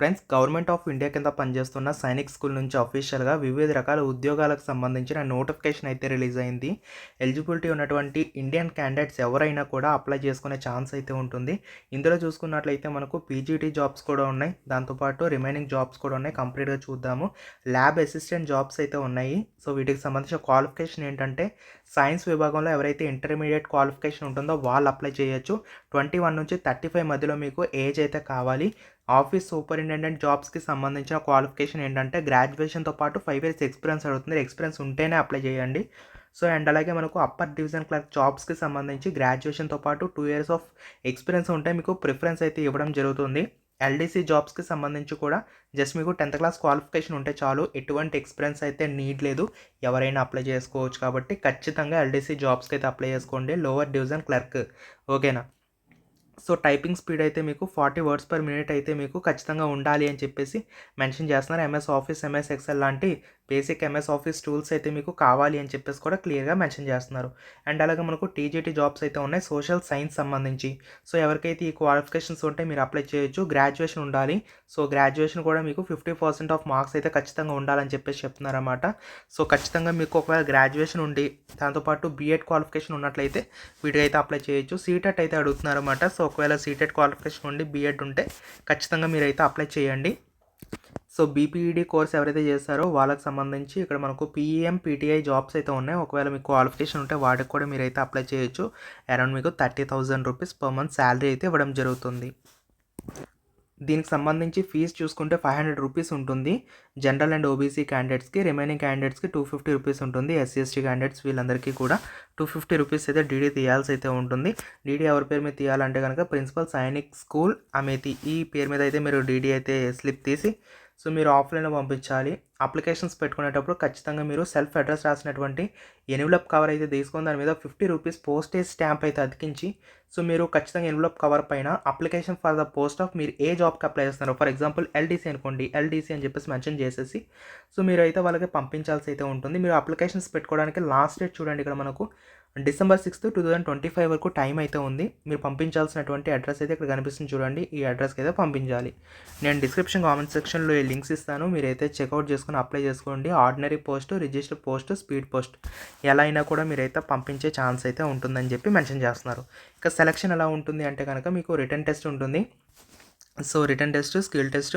friends government of India కింద పనిచేస్తున్న Sainik school నుంచి అఫీషియల్గా వివిధ రకాల ఉద్యోగాలకు సంబంధించిన నోటిఫికేషన్ అయితే రిలీజ్ అయింది. ఎలిజిబిలిటీ ఉన్నటువంటి ఇండియన్ క్యాండిడేట్స్ ఎవరైనా కూడా అప్లై చేసుకునే ఛాన్స్ అయితే ఉంటుంది. ఇందులో చూసుకున్నట్లయితే మనకు పీజీటీ జాబ్స్ కూడా ఉన్నాయి. దాంతోపాటు రిమైనింగ్ జాబ్స్ కూడా ఉన్నాయి. కంప్లీట్గా చూద్దాము. ల్యాబ్ అసిస్టెంట్ జాబ్స్ అయితే ఉన్నాయి. సో వీటికి సంబంధించిన క్వాలిఫికేషన్ ఏంటంటే సైన్స్ విభాగంలో ఎవరైతే ఇంటర్మీడియట్ క్వాలిఫికేషన్ ఉంటుందో వాళ్ళు అప్లై చేయొచ్చు. ట్వంటీ వన్ నుంచి థర్టీ ఫైవ్ మధ్యలో మీకు ఏజ్ అయితే కావాలి. ఆఫీస్ సూపరింటెండెంట్ జాబ్స్కి సంబంధించిన క్వాలిఫికేషన్ ఏంటంటే గ్రాడ్యుయేషన్తో పాటు ఫైవ్ ఇయర్స్ ఎక్స్పీరియన్స్ అడుగుతుంది. ఎక్స్పీరియన్స్ ఉంటేనే అప్లై చేయండి. సో అండ్ అలాగే మనకు అప్పర్ డివిజన్ క్లర్క్ జాబ్స్కి సంబంధించి గ్రాడ్యుయేషన్తో పాటు టూ ఇయర్స్ ఆఫ్ ఎక్స్పీరియన్స్ ఉంటే మీకు ప్రిఫరెన్స్ అయితే ఇవ్వడం జరుగుతుంది. ఎల్డీసీ జాబ్స్కి సంబంధించి కూడా జస్ట్ మీకు టెన్త్ క్లాస్ క్వాలిఫికేషన్ ఉంటే చాలు. ఎటువంటి ఎక్స్పీరియన్స్ అయితే నీడ్ లేదు. ఎవరైనా అప్లై చేసుకోవచ్చు కాబట్టి ఖచ్చితంగా ఎల్డీసీ జాబ్స్కి అయితే అప్లై చేసుకోండి. Lower division clerk. ఓకేనా? సో టైపింగ్ స్పీడ్ అయితే మీకు ఫార్టీ వర్డ్స్ పర్ మినిట్ అయితే మీకు ఖచ్చితంగా ఉండాలి అని చెప్పేసి మెన్షన్ చేస్తున్నారు. ఎంఎస్ ఆఫీస్ ఎంఎస్ ఎక్సెల్ లాంటి బేసిక్ ఎంఎస్ ఆఫీస్ టూల్స్ అయితే మీకు కావాలి అని చెప్పేసి కూడా క్లియర్గా మెన్షన్ చేస్తున్నారు. అండ్ అలాగే మనకు టీజీటీ జాబ్స్ అయితే ఉన్నాయి సోషల్ సైన్స్ సంబంధించి. సో ఎవరికైతే ఈ క్వాలిఫికేషన్స్ ఉంటే మీరు అప్లై చేయొచ్చు గ్రాడ్యుయేషన్ ఉండాలి. సో గ్రాడ్యుయేషన్ కూడా మీకు ఫిఫ్టీ పర్సెంట్ ఆఫ్ మార్క్స్ అయితే ఖచ్చితంగా ఉండాలని చెప్పేసి చెప్తున్నారన్నమాట. సో ఖచ్చితంగా మీకు ఒకవేళ గ్రాడ్యుయేషన్ ఉండి దాంతోపాటు బీఎడ్ క్వాలిఫికేషన్ ఉన్నట్లయితే వీటికైతే అప్లై చేయొచ్చు. సీటెట్ అయితే అడుగుతున్నారన్నమాట. సో ఒకవేళ సీటెట్ క్వాలిఫికేషన్ ఉండి బీఎడ్ ఉంటే ఖచ్చితంగా మీరైతే అప్లై చేయండి. సో బీపీఈడి కోర్స్ ఎవరైతే చేస్తారో వాళ్ళకి సంబంధించి ఇక్కడ మనకు పీఈఎం పీటీఐ జాబ్స్ అయితే ఉన్నాయి. ఒకవేళ మీకు క్వాలిఫికేషన్ ఉంటే వాటికి కూడా మీరైతే అప్లై చేయొచ్చు. అరౌండ్ మీకు thirty thousand rupees per month salary అయితే ఇవ్వడం జరుగుతుంది. దీనికి సంబంధించి ఫీజు చూసుకుంటే ఫైవ్ హండ్రెడ్ రూపీస్ ఉంటుంది. జనరల్ అండ్ ఓబీసీ క్యాండిడేట్స్కి రిమైనింగ్ క్యాండిడేట్స్కి టూ ఫిఫ్టీ రూపీస్ ఉంటుంది. ఎస్సీ ఎస్టీ క్యాండిడేట్స్ వీళ్ళందరికీ కూడా టూ ఫిఫ్టీ రూపీస్ అయితే డీడీ తీయాల్సి అయితే ఉంటుంది. డీడీ ఎవరి పేరు మీద తీయాలంటే కనుక ప్రిన్సిపల్ సైనిక్ స్కూల్ అమేతి ఈ పేరు మీద అయితే మీరు డీడీ అయితే స్లిప్ తీసి సో మీరు ఆఫ్లైన్లో పంపించాలి. అప్లికేషన్స్ పెట్టుకునేటప్పుడు ఖచ్చితంగా మీరు సెల్ఫ్ అడ్రస్ రాసినటువంటి ఎన్వలప్ కవర్ అయితే తీసుకొని దాని మీద ఫిఫ్టీ రూపీస్ పోస్టేజ్ స్టాంప్ అయితే అతికించి సో మీరు ఖచ్చితంగా ఎన్వలప్ కవర్ పైన application for the post of మీరు ఏ జాబ్కి అప్లై చేస్తున్నారు ఫర్ ఎగ్జాంపుల్ ఎల్డీసీ అనుకోండి ఎల్డీసీ అని చెప్పేసి మెన్షన్ చేసేసి సో మీరు అయితే వాళ్ళకి పంపించాల్సి అయితే ఉంటుంది. మీరు అప్లికేషన్స్ పెట్టుకోవడానికి లాస్ట్ డేట్ చూడండి ఇక్కడ మనకు. December sixth two thousand twenty five వరకు టైం అయితే ఉంది. మీరు పంపించాల్సినటువంటి అడ్రస్ అయితే ఇక్కడ కనిపిస్తుంది చూడండి. ఈ అడ్రస్కి అయితే పంపించాలి. నేను డిస్క్రిప్షన్ కామెంట్ సెక్షన్లో ఈ లింక్స్ ఇస్తాను. మీరైతే చెక్అవుట్ చేసుకుని అప్లై చేసుకోండి. Ordinary post register post speed post ఎలా అయినా కూడా మీరైతే పంపించే ఛాన్స్ అయితే ఉంటుందని చెప్పి మెన్షన్ చేస్తున్నారు. ఇక సెలక్షన్ ఎలా ఉంటుంది అంటే కనుక మీకు రిటర్న్ టెస్ట్ ఉంటుంది. So written test skill test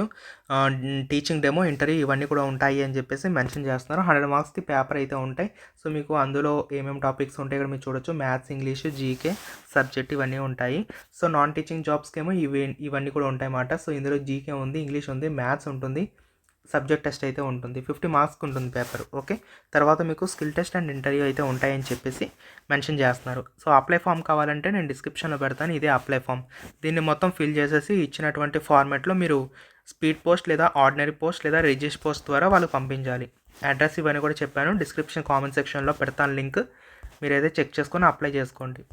teaching demo interview ఇవన్నీ కూడా ఉంటాయి అని చెప్పేసి మెన్షన్ చేస్తున్నారు. హండ్రెడ్ మార్క్స్కి పేపర్ అయితే ఉంటాయి. సో మీకు అందులో ఏమేమి టాపిక్స్ ఉంటాయి ఇక్కడ మీరు చూడొచ్చు. మ్యాథ్స్ ఇంగ్లీష్ జీకే సబ్జెక్ట్ ఇవన్నీ ఉంటాయి. సో నాన్ టీచింగ్ జాబ్స్కి ఏమో ఇవి ఇవన్నీ కూడా ఉంటాయి అన్నమాట సో ఇందులో జీకే ఉంది ఇంగ్లీష్ ఉంది మ్యాథ్స్ ఉంటుంది. సబ్జెక్ట్ టెస్ట్ అయితే ఉంటుంది. ఫిఫ్టీ మార్క్స్ ఉంటుంది పేపర్. ఓకే? తర్వాత మీకు స్కిల్ టెస్ట్ అండ్ ఇంటర్వ్యూ అయితే ఉంటాయని చెప్పేసి మెన్షన్ చేస్తున్నారు. సో అప్లై ఫామ్ కావాలంటే నేను డిస్క్రిప్షన్లో పెడతాను. ఇదే అప్లై ఫామ్. దీన్ని మొత్తం ఫిల్ చేసేసి ఇచ్చినటువంటి ఫార్మాట్లో మీరు స్పీడ్ పోస్ట్ లేదా ఆర్డినరీ పోస్ట్ లేదా రిజిస్ట్ పోస్ట్ ద్వారా వాళ్ళు పంపించాలి. అడ్రస్ ఇవన్నీ కూడా చెప్పాను. డిస్క్రిప్షన్ కామెంట్ సెక్షన్లో పెడతాను లింక్. మీరైతే చెక్ చేసుకొని అప్లై చేసుకోండి.